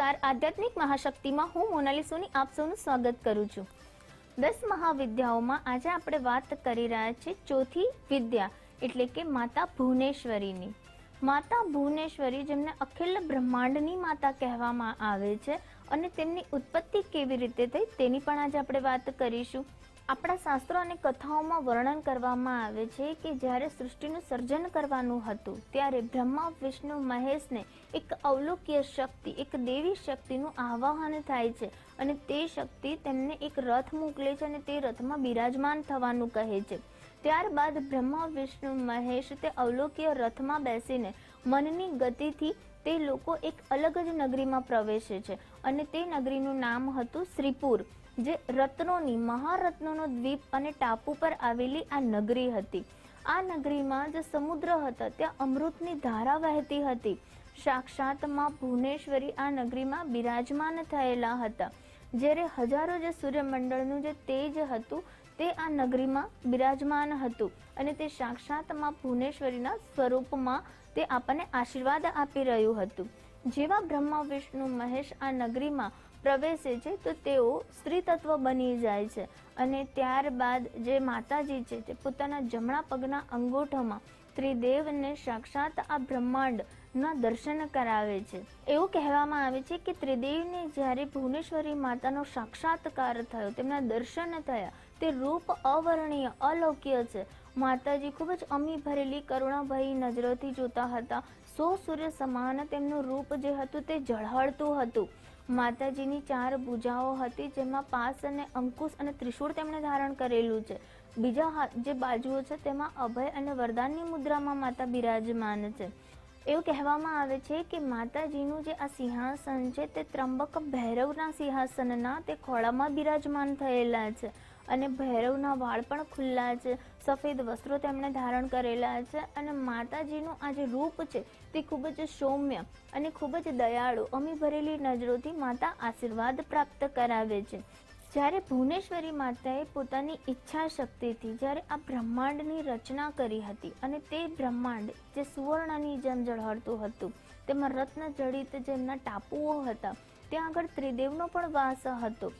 નમસ્કાર આધ્યાત્મિક મહાશક્તિમાં હું મોનાલી સોની આપ સૌનું સ્વાગત કરું છું. દસ મહાવિદ્યાઓમાં આજે આપણે વાત કરી રહ્યા છીએ ચોથી વિદ્યા, એટલે કે માતા ભુવનેશ્વરીની. માતા ભુવનેશ્વરી જેમને અખિલ બ્રહ્માંડની માતા કહેવામાં આવે છે અને તેમની ઉત્પત્તિ કેવી રીતે થઈ તેની પણ આજે આપણે વાત કરીશું. આપણા શાસ્ત્રો અને કથાઓમાં વર્ણન કરવામાં આવે છે કે જ્યારે સૃષ્ટિનું સર્જન કરવાનું હતું, ત્યારે બ્રહ્મા, વિષ્ણુ, મહેશને એક અવલોકીય શક્તિ, એક દેવી શક્તિનું આવાહન થાય છે અને તે શક્તિ તેમને એક રથ મોકલે છે અને તે રથમાં બિરાજમાન થવાનું કહે છે. ત્યારબાદ બ્રહ્મા, વિષ્ણુ, મહેશ તે અવલોકીય રથમાં બેસીને મનની ગતિથી તે લોકો એક અલગ જ નગરીમાં પ્રવેશે છે અને તે નગરીનું નામ હતું શ્રીપુર. જે રત્નોની, મહારત્નોનો દ્વીપ અને ટાપુ પર આવેલી આ નગરી હતી. આ નગરીમાં જે સમુદ્ર હતા, ત્યાં અમૃતની ધારા વહેતી હતી. સાક્ષાતમાં ભુવનેશ્વરી આ નગરીમાં બિરાજમાન થયેલા હતા. જ્યારે હજારો જે સૂર્યમંડળનું જે તેજ હતું, તે આ નગરીમાં બિરાજમાન હતું અને તે સાક્ષાતમાં ભુવનેશ્વરીના સ્વરૂપમાં તે આપણને આશીર્વાદ આપી રહ્યું હતું. જેવા બ્રહ્મા, વિષ્ણુ, મહેશ આ નગરીમાં પ્રવેશે છે, તો તેઓ સ્ત્રી તત્વ બની જાય છે. અને ત્યારબાદ જે માતાજી છે, તે પોતાના જમણા પગના અંગૂઠામાં ત્રિદેવને સાક્ષાત આ બ્રહ્માંડના દર્શન કરાવે છે. એવું કહેવામાં આવે છે કે ત્રિદેવને જ્યારે ભુવનેશ્વરી માતાનો સાક્ષાત્કાર થયો, તેમના દર્શન થયા, તે રૂપ અવર્ણીય અલૌકીય છે. માતાજી ખૂબ જ અમી ભરેલી કરુણાભરી નજરોથી જોતા હતા. સો સૂર્ય સમાન તેમનું રૂપ જે હતું, તે ઝળહળતું હતું. માતાજીની ચાર ભુજાઓ હતી જેમાં પાસ અને અંકુશ અને ત્રિશૂળ તેમણે ધારણ કરેલું છે. બીજા જે બાજુઓ છે તેમાં અભય અને વરદાનની મુદ્રામાં માતા બિરાજમાન છે. એવું કહેવામાં આવે છે કે માતાજીનું જે આ સિંહાસન છે તે ત્રંબક ભૈરવના સિંહાસનના તે ખોળામાં બિરાજમાન થયેલા છે. અને ભૈરવના વાળ પણ ખુલ્લા છે. સફેદ વસ્ત્રો તેમણે ધારણ કરેલા છે અને માતાજીનું આ જે રૂપ છે તે ખૂબ જ સૌમ્ય અને ખૂબ જ દયાળુ અમી ભરેલી નજરોથી માતા આશીર્વાદ પ્રાપ્ત કરાવે છે. જ્યારે ભુવનેશ્વરી માતાએ પોતાની ઈચ્છા શક્તિથી જ્યારે આ બ્રહ્માંડની રચના કરી હતી અને તે બ્રહ્માંડ જે સુવર્ણની જેમ ઝળહળતું હતું, તેમાં રત્ન જડિત જેમના ટાપુઓ હતા, ત્યાં આગળ ત્રિદેવનો પણ વાસ હતો.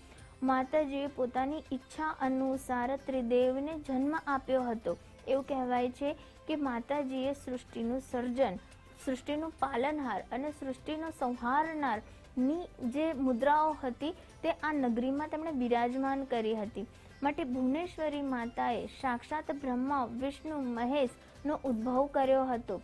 માતાજીએ પોતાની ઈચ્છા અનુસાર ત્રિદેવને જન્મ આપ્યો હતો. એવું કહેવાય છે કે માતાજીએ સૃષ્ટિનું સર્જન, સૃષ્ટિનું પાલનહાર અને સૃષ્ટિનો સંહારનારની જે મુદ્રાઓ હતી તે આ નગરીમાં તેમણે બિરાજમાન કરી હતી. માટે ભુવનેશ્વરી માતાએ સાક્ષાત બ્રહ્મા, વિષ્ણુ મહેશનો ઉદ્ભવ કર્યો હતો.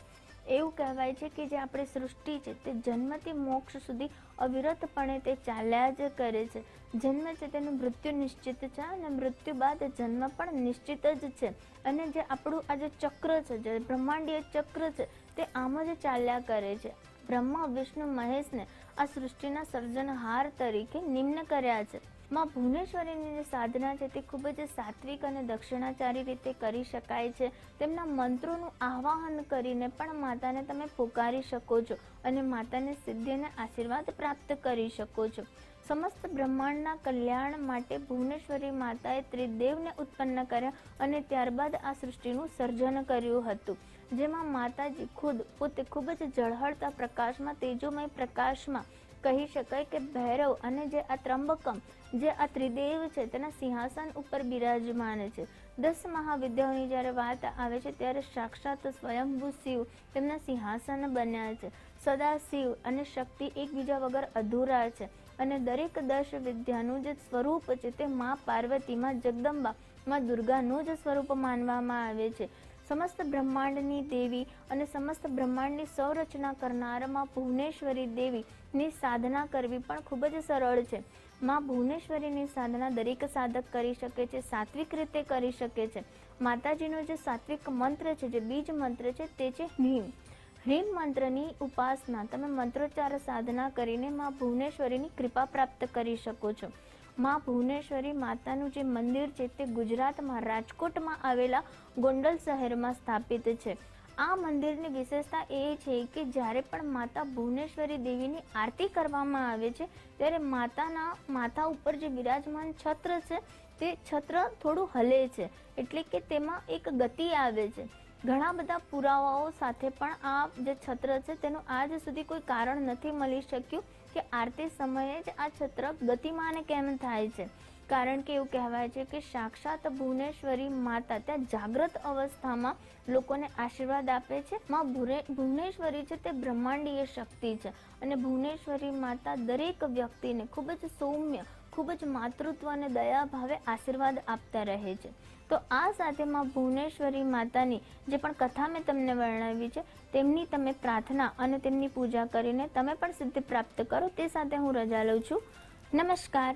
એવું કહેવાય છે કે જે આપણી સૃષ્ટિ છે તે જન્મથી મોક્ષ સુધી અવિરતપણે તે ચાલ્યા જ કરે છે. જન્મ છે તેનું મૃત્યુ નિશ્ચિત છે અને મૃત્યુ બાદ જન્મ પણ નિશ્ચિત જ છે. અને જે આપણું આ જે ચક્ર છે, જે બ્રહ્માંડીય ચક્ર છે, તે આમ જ ચાલ્યા કરે છે. બ્રહ્મા, વિષ્ણુ, મહેશને આ સૃષ્ટિના સર્જનહાર તરીકે નિમ્ન કર્યા છે. માં ભુવનેશ્વરીની જે સાધના છે તે ખૂબ જ સાત્વિક અને દક્ષિણાચારી રીતે કરી શકાય છે. તેમના મંત્રોનું આવાહન કરીને પણ માતાને તમે પુકારી શકો છો અને માતાને સિદ્ધિ અને આશીર્વાદ પ્રાપ્ત કરી શકો છો. સમસ્ત બ્રહ્માંડના કલ્યાણ માટે ભુવનેશ્વરી માતાએ ત્રિદેવને ઉત્પન્ન કર્યા અને ત્યારબાદ આ સૃષ્ટિનું સર્જન કર્યું હતું. જેમાં માતાજી ખુદ પોતે ખૂબ જ ઝળહળતા પ્રકાશમાં, તેજોમય પ્રકાશમાં કહી શકાય કે ભૈરવ અને જે આ ત્રંબકમ જે આ ત્રિદેવ છે, તેના સિંહાસન ઉપર બિરાજમાન છે. દસ મહાવિદ્યાઓની જ્યારે વાત આવે છે, ત્યારે સાક્ષાત સ્વયંભૂ શિવ તેમના સિંહાસન બન્યા છે. સદા શિવ અને શક્તિ એકબીજા વગર અધૂરા છે અને દરેક દશ વિદ્યાનું જે સ્વરૂપ છે, તે મા પાર્વતીમાં જગદંબા, માં દુર્ગાનું જ સ્વરૂપ માનવામાં આવે છે. સમસ્ત બ્રહ્માંડની દેવી અને સમસ્ત બ્રહ્માંડની સંરચના કરનારમાં ભુવનેશ્વરી દેવીની સાધના કરવી પણ ખૂબ જ સરળ છે. માં ભુવનેશ્વરીની સાધના દરેક સાધક કરી શકે છે, સાત્વિક રીતે કરી શકે છે. માતાજીનો જે સાત્વિક મંત્ર છે, જે બીજ મંત્ર છે, તે છે હ્રીમ હ્રીમ મંત્રની ઉપાસના તમે મંત્રોચ્ચાર સાધના કરીને માં ભુવનેશ્વરીની કૃપા પ્રાપ્ત કરી શકો છો. માં ભુવનેશ્વરી માતાનું જે મંદિર છે તે ગુજરાતમાં રાજકોટમાં આવેલા ગોંડલ શહેરમાં સ્થાપિત છે. આ મંદિરની વિશેષતા એ છે કે જ્યારે પણ માતા ભુવનેશ્વરી દેવીની આરતી કરવામાં આવે છે, ત્યારે માતાના માથા ઉપર જે બિરાજમાન છત્ર છે, તે છત્ર થોડું હલે છે, એટલે કે તેમાં એક ગતિ આવે છે. ઘણા બધા પુરાવાઓ સાથે પણ આ જે છત્ર છે, તેનું આજ સુધી કોઈ કારણ નથી મળી શક્યું. કે આરતી સમયે જ આ છત્ર ગતિમાન કેમ થાય છે? કારણ કે એવું કહેવાય છે કે સાક્ષાત ભુવનેશ્વરી માતા ત્યાં જાગ્રત અવસ્થામાં લોકોને આશીર્વાદ આપે છે. માં ભુવનેશ્વરી છે તે બ્રહ્માંડીય શક્તિ છે અને ભુવનેશ્વરી માતા દરેક વ્યક્તિને ખૂબ જ સૌમ્ય, ખૂબ જ માતૃત્વ અને દયા ભાવે આશીર્વાદ આપતા રહે છે. તો આ સાથે માં ભુવનેશ્વરી માતાની જે પણ કથા મેં તમને વર્ણવી છે, તેમની તમે પ્રાર્થના અને તેમની પૂજા કરીને તમે પણ સિદ્ધિ પ્રાપ્ત કરો. તે સાથે હું રજા લઉં છું. નમસ્કાર.